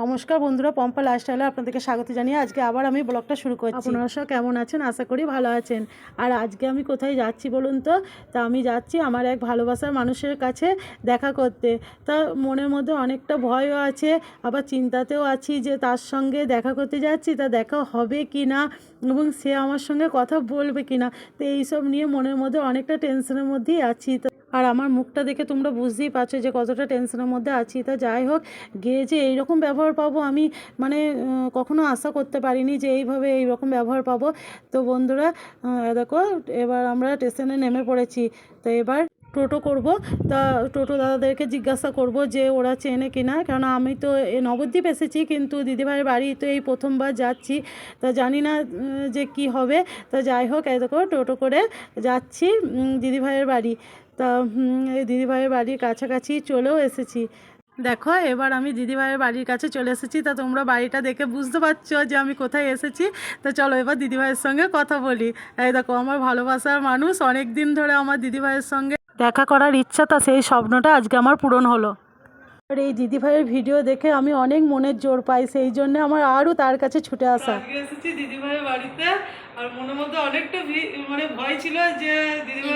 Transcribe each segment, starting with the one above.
নমস্কার বন্ধুরা, পম্পা লাইফস্টাইলে আপনাদেরকে স্বাগত জানিয়ে আজকে আবার আমি ব্লগটা শুরু করছি। আপনারা সব কেমন আছেন? আশা করি ভালো আছেন। আর আজকে আমি কোথায় যাচ্ছি বলুন তো? তা আমি যাচ্ছি আমার এক ভালোবাসার মানুষের কাছে দেখা করতে। তা মনের মধ্যে অনেকটা ভয়ও আছে, আবার চিন্তাতেও আছি যে তার সঙ্গে দেখা করতে যাচ্ছি, তা দেখা হবে কি না? এবং সে আমার সঙ্গে কথা বলবে কি না? তো এইসব নিয়ে মনের মধ্যে অনেকটা টেনশনের মধ্যেই আছি। তো আর আমার মুখটা দেখে তোমরা বুঝতেই পারছ যে কতটা টেনশনের মধ্যে আছি। তা যাই হোক, গিয়ে যে এইরকম ব্যবহার পাবো আমি মানে কখনো আশা করতে পারিনি যে এইভাবে এইরকম ব্যবহার পাবো। তো বন্ধুরা দেখো, এবার আমরা স্টেশনে নেমে পড়েছি। তো এবার টোটো করব, তা টোটো দাদাদেরকে জিজ্ঞাসা করব যে ওরা চেনে কিনা। কেন আমি তো নবদ্বীপ এসেছি, কিন্তু দিদিভাইয়ের বাড়ি তো এই প্রথমবার যাচ্ছি। তা জানি না যে কি হবে। তা যাই হোক, এই দেখো, টোটো করে যাচ্ছি দিদিভাইয়ের বাড়ি। তা এই দিদিভাইয়ের বাড়ির কাছাকাছি চলেও এসেছি। দেখো, এবার আমি দিদিভাইয়ের বাড়ির কাছে চলে এসেছি। তা তোমরা বাড়িটা দেখে বুঝতে পারছ যে আমি কোথায় এসেছি। তা চলো, এবার দিদিভাইয়ের সঙ্গে কথা বলি। এই দেখো, আমার ভালোবাসার মানুষ। অনেক দিন ধরে আমার দিদিভাইয়ের সঙ্গে দেখা করার ইচ্ছা তা সেই স্বপ্নটা আজকে আমার পূরণ হলো। আর এই দিদিভাইয়ের ভিডিও দেখে আমি অনেক মনের জোর পাই সেই জন্য আমার আরও তার কাছে ছুটে আসা। এসেছি দিদিভাইয়ের বাড়িতে আর মনের মধ্যে অনেকটা মানে ভয় ছিল যে দিদিভাই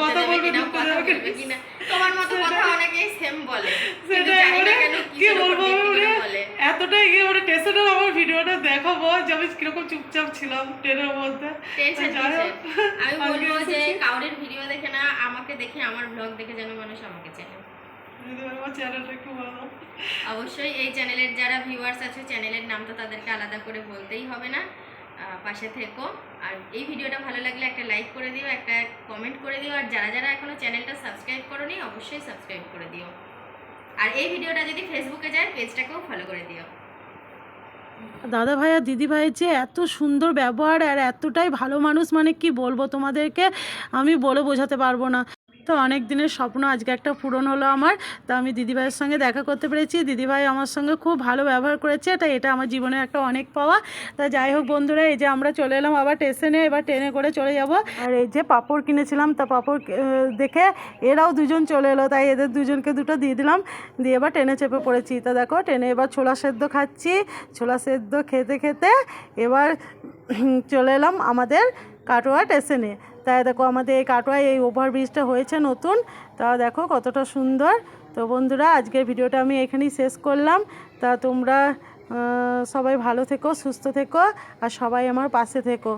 কথা বলবে কিনা, কথা বলবে তোমার মতো কথা অনেকেই সেম বলে সেটাই মানে কি বলব মানে এতটাই গিয়ে মানে স্টেশনের আমার ভিডিওটা দেখাবো যে আমি কীরকম চুপচাপ ছিলাম ট্রেনের মধ্যে। আমি আজকে বলব যে এসেছি। কাউরের ভিডিও দেখে না আমাকে দেখে আমার ব্লগ দেখে যেন মানুষ আমাকে চেনে। অবশ্যই এই চ্যানেলের যারা ভিউয়ার্স আছে চ্যানেলের নাম তো তাদেরকে আলাদা করে বলতেই হবে না। পাশে থেকো। আর এই ভিডিওটা ভালো লাগলে একটা লাইক করে দিও একটা কমেন্ট করে দিও। আর যারা যারা এখনও চ্যানেলটা সাবস্ক্রাইব করোনি অবশ্যই সাবস্ক্রাইব করে দিও। আর এই ভিডিওটা যদি ফেসবুকে যায় পেজটাকেও ফলো করে দিও। দাদা ভাই আর দিদি ভাইয়ের যে এত সুন্দর ব্যবহার আর এতটাই ভালো মানুষ মানে কি বলব তোমাদেরকে? আমি বলে বোঝাতে পারব না। তো অনেক দিনের স্বপ্ন, আজকে একটা পূরণ হলো আমার। তা আমি দিদিভাইয়ের সঙ্গে দেখা করতে পেরেছি। দিদিভাই আমার সঙ্গে খুব ভালো ব্যবহার করেছে, তাই এটা আমার জীবনে একটা অনেক পাওয়া। তা যাই হোক বন্ধুরা, এই যে আমরা চলে এলাম আবার স্টেশনে, এবার ট্রেনে করে চলে যাব। আর এই যে পাপড় কিনেছিলাম, তা পাপড় দেখে এরাও দুজন চলে এলো, তাই এদের দুজনকে দুটো দিয়ে দিলাম। দিয়ে এবার ট্রেনে চেপে পড়েছি। তা দেখো, ট্রেনে এবার ছোলা সেদ্ধ খাচ্ছি। ছোলা সেদ্ধ খেতে খেতে এবার চলে এলাম আমাদের কাটোয়া স্টেশনে। তাই দেখো আমাদের এই কাটোয়ায় এই ওভারব্রিজটা হয়েছে নতুন। তা দেখো কতটা সুন্দর। তো বন্ধুরা, আজকের ভিডিওটা আমি এখানেই শেষ করলাম। তা তোমরা সবাই ভালো থেকো, সুস্থ থেকো, আর সবাই আমার পাশে থেকো।